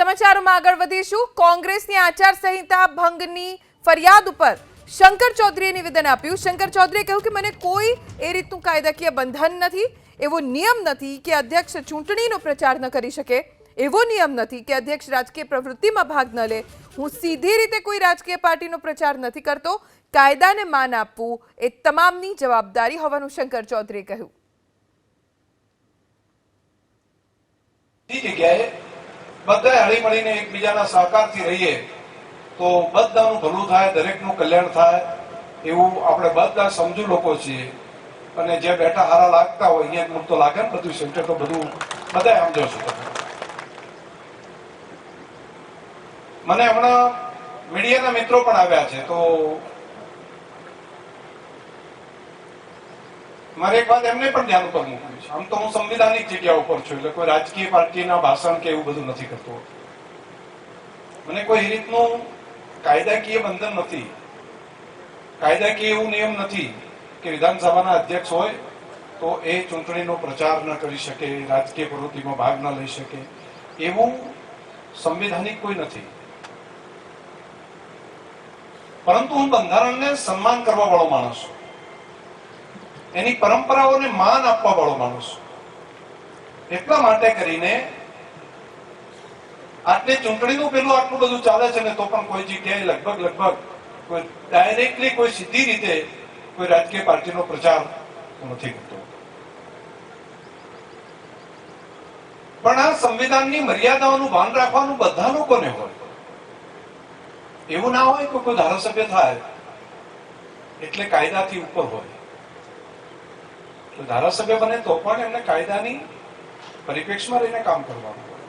સમાચારોમાં આગળ વધીશું. કોંગ્રેસની આચારસંહિતા ભંગની ફરિયાદ ઉપર શંકર ચૌધરીએ નિવેદન આપ્યું. શંકર ચૌધરીએ કહ્યું કે મને કોઈ એ રીતનું કાયદાકીય બંધન નથી, એવો નિયમ નથી કે અધ્યક્ષ ચૂંટણીનો પ્રચાર ન કરી શકે, એવો નિયમ નથી કે અધ્યક્ષ રાજકીય પ્રવૃત્તિમાં ભાગ ન લે. હું સીધી રીતે કોઈ રાજકીય પાર્ટીનો પ્રચાર નથી કરતો. કાયદાને માન આપવું એ તમામની જવાબદારી હોવાનું શંકર ચૌધરીએ કહ્યું. એ હળી મળીને એકબીજાના સહકારથી રહીએ, તો બધાનું ભલું થાય, દરેકનું કલ્યાણ થાય, એવું આપણે બધા સમજુ લોકો છીએ. અને જે બેઠા હારા લાગતા હોય, અહીંયા મૂળ તો લાગે ને બધું સેન્ટર, તો બધું બધા સમજો છો મને હમણાં મીડિયાના મિત્રો પણ આવ્યા છે, તો મારે એક વાત એમને પણ ધ્યાન ઉપર મૂકવી છે. આમ તો હું સંવિધાનિક જગ્યા ઉપર છું, એટલે કોઈ રાજકીય પાર્ટીના ભાષણ કે એવું બધું નથી કરતો. મને કોઈ રીતનું કાયદાકીય બંધન નથી. કાયદાકીય એવું નિયમ નથી કે વિધાનસભાના અધ્યક્ષ હોય તો એ ચૂંટણીનો પ્રચાર ન કરી શકે, રાજકીય પ્રવૃત્તિમાં ભાગ ન લઈ શકે. એવું સંવિધાનિક કોઈ નથી. પરંતુ હું બંધારણને સન્માન કરવા વાળો માણસ છું. એની પરંપરાઓને માન આપવા વાળો માણસ. એટલા માટે કરીને આટલી ચૂંટણીનું પેલું આટલું બધું ચાલે છે ને તો પણ કોઈ જગ્યાએ લગભગ લગભગ કોઈ ડાયરેક્ટલી કોઈ સીધી રીતે કોઈ રાજકીય પાર્ટીનો પ્રચાર નથી કરતો પણ આ સંવિધાનની મર્યાદાઓનું ભાન રાખવાનું બધા લોકોને હોય. એવું ના હોય કે કોઈ ધારાસભ્ય થાય. એટલે કાયદાથી ઉપર હોય. ધારાસભ્ય બને તો પણ એમને કાયદાની પરિપ્રેક્ષમાં રહીને કામ કરવાનું